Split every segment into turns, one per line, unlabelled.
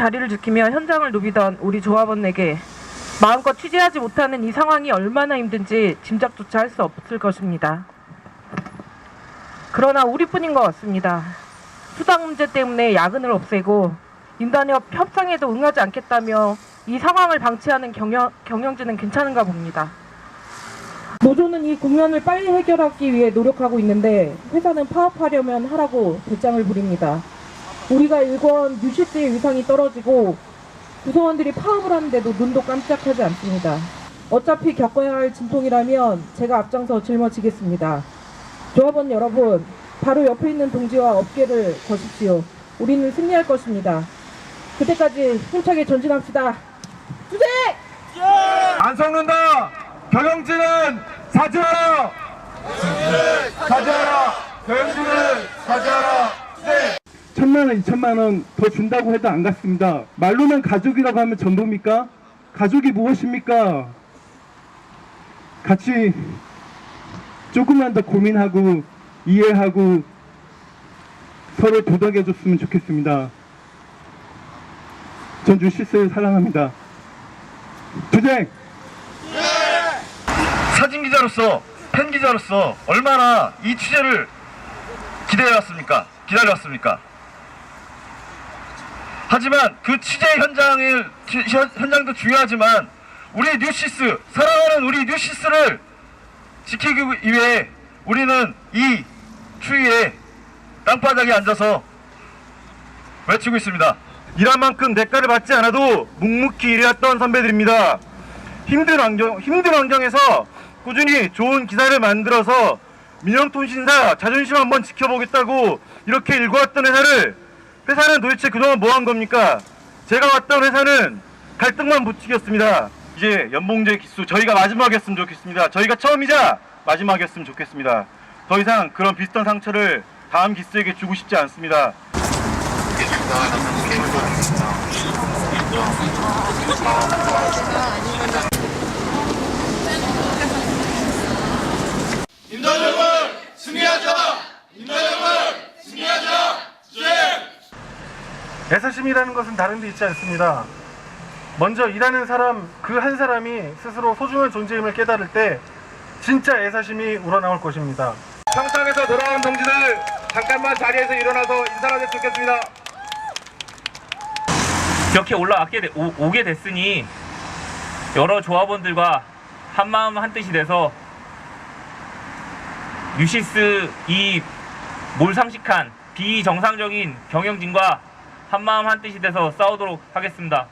자리를 지키며 현장을 누비던 우리 조합원에게 마음껏 취재하지 못하는 이 상황이 얼마나 힘든지 짐작조차 할 수 없을 것입니다. 그러나 우리뿐인 것 같습니다. 수당 문제 때문에 야근을 없애고 인단협 협상에도 응하지 않겠다며 이 상황을 방치하는 경영, 경영진은 괜찮은가 봅니다. 노조는 이 국면을 빨리 해결하기 위해 노력하고 있는데 회사는 파업하려면 하라고 배짱을 부립니다. 우리가 일권 뉴시스의 위상이 떨어지고 구성원들이 파업을 하는데도 눈도 깜짝하지 않습니다. 어차피 겪어야 할 진통이라면 제가 앞장서 짊어지겠습니다. 조합원 여러분, 바로 옆에 있는 동지와 어깨를 거십시오. 우리는 승리할 것입니다. 그때까지 힘차게 전진합시다. 주제!
안 섞는다. 경영진은 사죄하라. 사죄하라. 경영진은 사죄하라. 네.
천만 원, 이천만 원 더 준다고 해도 안 갔습니다. 말로만 가족이라고 하면 전부입니까? 가족이 무엇입니까? 같이 조금만 더 고민하고 이해하고 서로 도닥여줬으면 좋겠습니다. 전 주시스를 사랑합니다. 투쟁!
사진 기자로서 팬 기자로서 얼마나 이 취재를 기대해왔습니까? 기다려왔습니까? 하지만 그 취재 현장을 현장도 중요하지만 우리 뉴시스 사랑하는 우리 뉴시스를 지키기 위해 우리는 이 추위에 땅바닥에 앉아서 외치고 있습니다. 일한 만큼 대가를 받지 않아도 묵묵히 일해왔던 선배들입니다. 힘든 환경, 힘든 환경에서 꾸준히 좋은 기사를 만들어서 민영통신사 자존심 한번 지켜보겠다고 이렇게 일궈왔던 회사를 회사는 도대체 그동안 뭐 한 겁니까? 제가 왔던 회사는 갈등만 부추겼습니다. 이제 연봉제 기수 저희가 마지막이었으면 좋겠습니다. 저희가 처음이자 마지막이었으면 좋겠습니다. 더 이상 그런 비슷한 상처를 다음 기수에게 주고 싶지 않습니다.
애사심이라는 것은 다른 데 있지 않습니다. 먼저 일하는 사람 그 한 사람이 스스로 소중한 존재임을 깨달을 때 진짜 애사심이 우러나올 것입니다.
평창에서 돌아온 동지들 잠깐만 자리에서 일어나서 인사를 해주겠습니다.
이렇게 올라왔게 되- 오, 오게 됐으니 여러 조합원들과 한 마음 한 뜻이 돼서 뉴시스 이 몰상식한 비정상적인 경영진과 한 마음 한 뜻이 돼서 싸우도록 하겠습니다.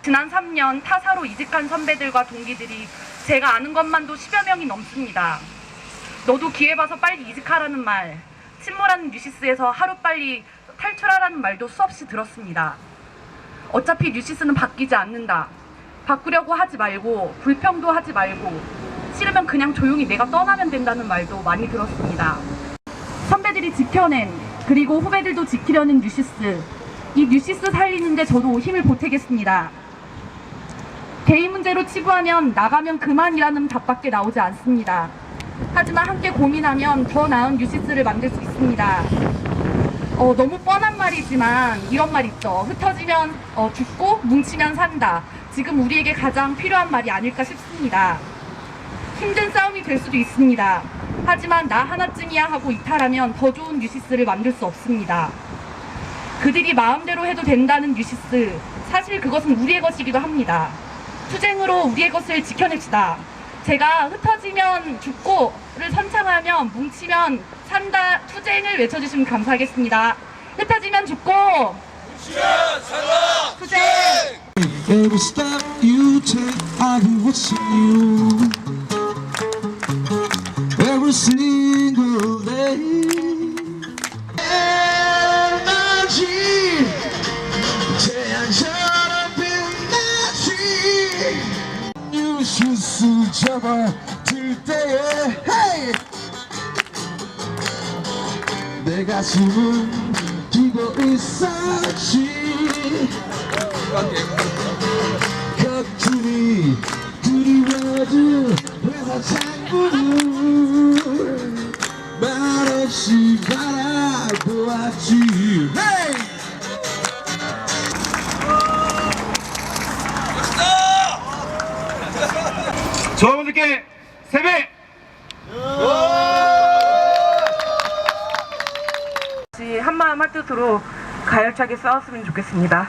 지난 3년 타사로 이직한 선배들과 동기들이 제가 아는 것만도 10여 명이 넘습니다. 너도 기회 봐서 빨리 이직하라는 말, 침몰하는 뉴시스에서 하루빨리 탈출하라는 말도 수없이 들었습니다. 어차피 뉴시스는 바뀌지 않는다. 바꾸려고 하지 말고 불평도 하지 말고 싫으면 그냥 조용히 내가 떠나면 된다는 말도 많이 들었습니다. 선배들이 지켜낸 그리고 후배들도 지키려는 뉴시스 이 뉴시스 살리는데 저도 힘을 보태겠습니다. 개인 문제로 치부하면 나가면 그만이라는 답밖에 나오지 않습니다. 하지만 함께 고민하면 더 나은 뉴시스를 만들 수 있습니다. 어, 너무 뻔한 말이지만 이런 말 있죠. 흩어지면 어, 죽고 뭉치면 산다. 지금 우리에게 가장 필요한 말이 아닐까 싶습니다. 힘든 싸움이 될 수도 있습니다. 하지만 나 하나쯤이야 하고 이탈하면 더 좋은 뉴시스를 만들 수 없습니다. 그들이 마음대로 해도 된다는 뉴시스 사실 그것은 우리의 것이기도 합니다. 투쟁으로 우리의 것을 지켜냅시다. 제가 흩어지면 죽고를 선창하며 뭉치면 산다 투쟁을 외쳐주시면 감사하겠습니다. 흩어지면 죽고 산다 투쟁
Every step you take, I'll be watching you. Every single 접어들 때에, hey! 내 가슴은 뛰고 있었지. 겉들이 그리워진 회사 창구를 말없이 바라보았지 hey!
대의 세배!
한마음 한뜻으로 가열차게 싸웠으면 좋겠습니다.